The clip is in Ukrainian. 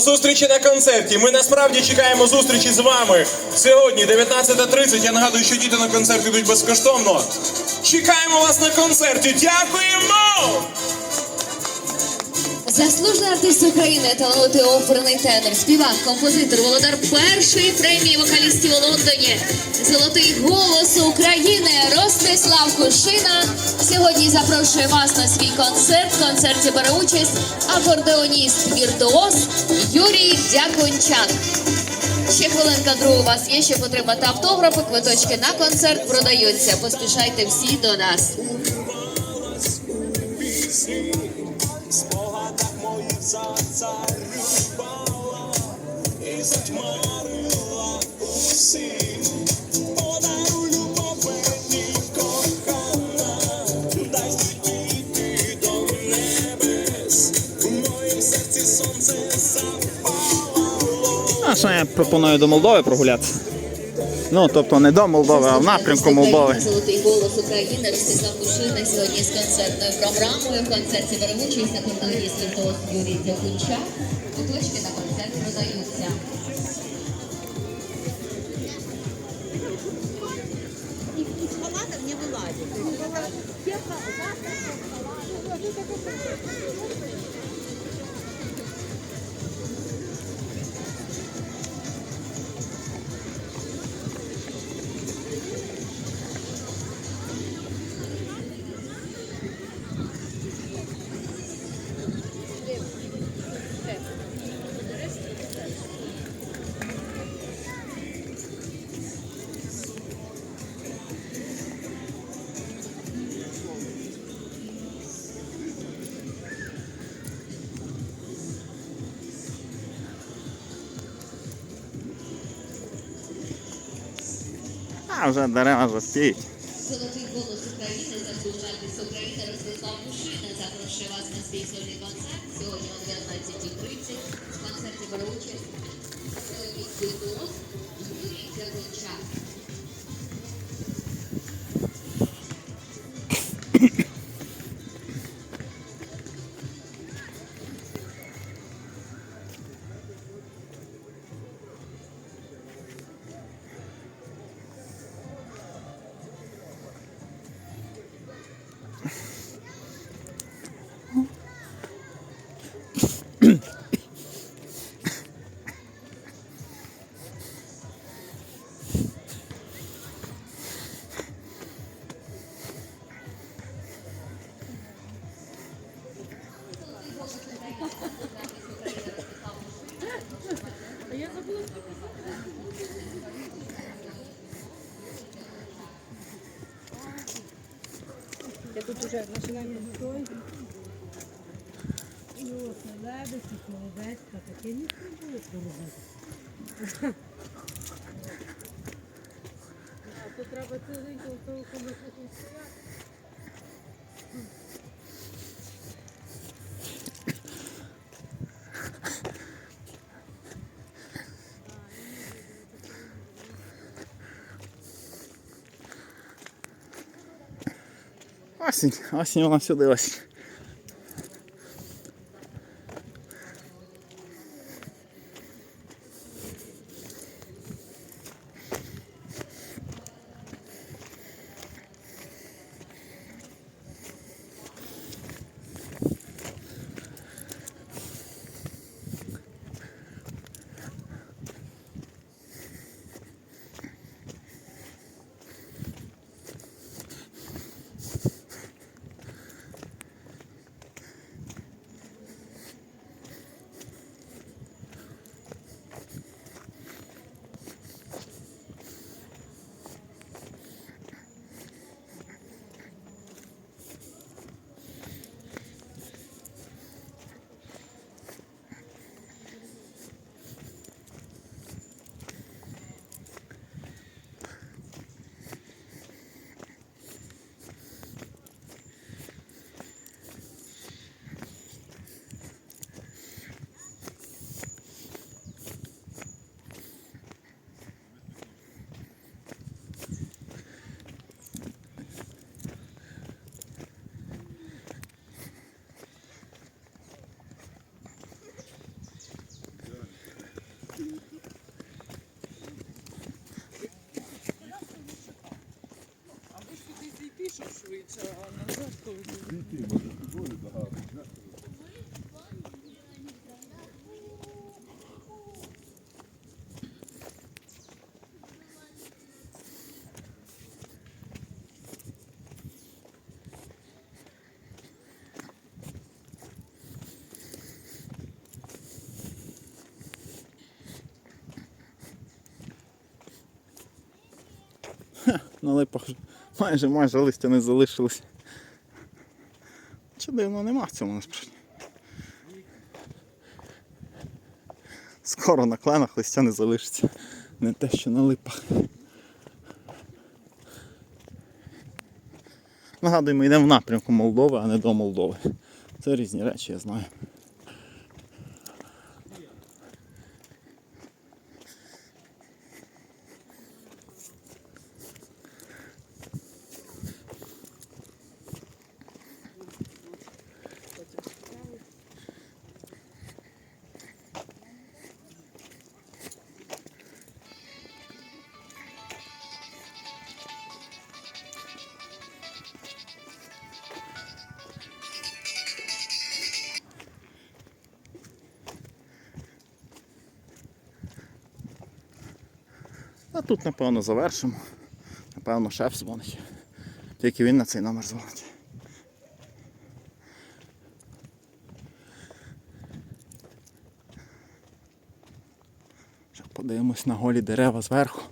зустрічі на концерті. Ми насправді чекаємо зустрічі з вами. Сьогодні 19.30. Я нагадую, що діти на концерт йдуть безкоштовно. Чекаємо вас на концерті. Дякуємо! Заслужений артист України, талановитий оперний тенор, співак, композитор, володар першої премії вокалістів у Лондоні, золотий голос України Ростислав Кушина. Сьогодні запрошує вас на свій концерт. В концерті бере участь акордеоніст віртуоз Юрій Дякунчак. Ще хвилинка другу у вас є, щоб отримати автографи. Квиточки на концерт продаються. Поспішайте всі до нас. Зацарювала і затьмарила усі. Подаруй любов кохана, дай світліти до небес, у моїм серці сонце запалало. А що я пропоную до Молдови прогулятися? Ну, тобто не до Молдови, а в напрямку Молдови. Золотий голос України Ростислав Кушина сьогодні з концертною програмою. В концерті бере участь акордеоніст віртуоз Юрій Дякунчак. Куточки на концерт продаються. халатов не вылазит. А вже дерева жовтіють. Золотий голос України, заслужений України Ростислав Кушина запрошує вас на свій сольний концерт. Сьогодні о 19.30 в концерті бере участь акордеоніст віртуоз Юрій Дякунчак. Я тут уже починаю настроїти. І ось лебедь, і коловецька, таке ніхто не було поробити. То треба ціленько в того Осінь, осінь вона всюди осінь. На Липах вже майже майже листя не залишилось. Чи дивно нема в цьому насправді. Скоро на кленах листя не залишиться. Не те, що на липах. Нагадую, ми йдемо в напрямку Молдови, а не до Молдови. Це різні речі, я знаю. А тут, напевно, завершимо. Напевно, шеф дзвонить. Тільки він на цей номер дзвонить. Подивимось на голі дерева зверху.